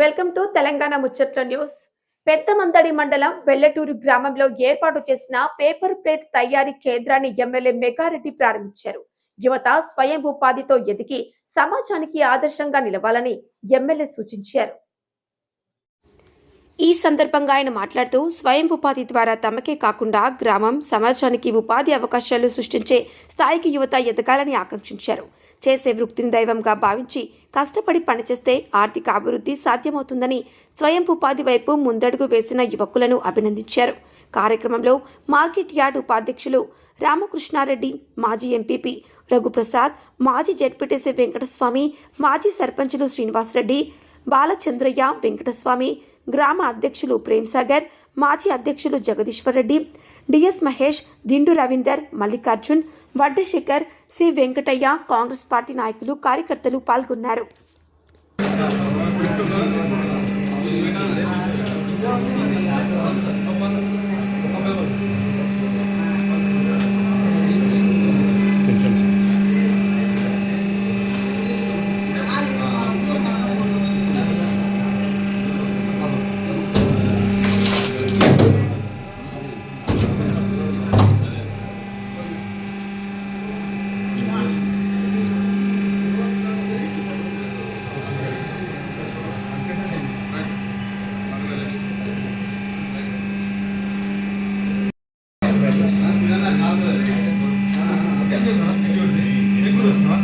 Welcome to Telangana ముచ్చట్ల news. Peddamandadi మండలం వెల్లటూరు గ్రామంలో ఏర్పాటు చేసిన పేపర్ ప్లేట్ తయారీ కేంద్రాన్ని ఎమ్మెల్యే మెగారెడ్డి ప్రారంభించారు. యువత స్వయం ఉపాధితో ఎదిగి సమాజానికి ఆదర్శంగా నిలవాలని ఎమ్మెల్యే సూచించారు. ఈ సందర్భంగా ఆయన మాట్లాడుతూ స్వయం ఉపాధి ద్వారా తమకే కాకుండా గ్రామం సమాజానికి ఉపాధి అవకాశాలు సృష్టించే స్థాయికి యువత ఎదగాలని ఆకాంక్షించారు. చేసే వృత్తిని దైవంగా భావించి కష్టపడి పనిచేస్తే ఆర్థిక అభివృద్ధి సాధ్యమవుతుందని స్వయం ఉపాధి వైపు ముందడుగు వేసిన యువకులను అభినందించారు. కార్యక్రమంలో మార్కెట్ యార్డ్ ఉపాధ్యక్షులు రామకృష్ణారెడ్డి మాజీ ఎంపీపీ రఘుప్రసాద్ మాజీ జడ్పీటీసీ వెంకటస్వామి మాజీ సర్పంచులు శ్రీనివాసరెడ్డి బాలచంద్రయ్య వెంకటస్వామి గ్రామ అధ్యక్షులు ప్రేమ్సాగర్ మాజీ అధ్యక్షులు జగదీశ్వరరెడ్డి డిఎస్ మహేష్ దిండు రవీందర్ మల్లికార్జున్ వడ్డశేఖర్ సి వెంకటయ్య కాంగ్రెస్ పార్టీ నాయకులు కార్యకర్తలు పాల్గొన్నారు. Mm-hmm.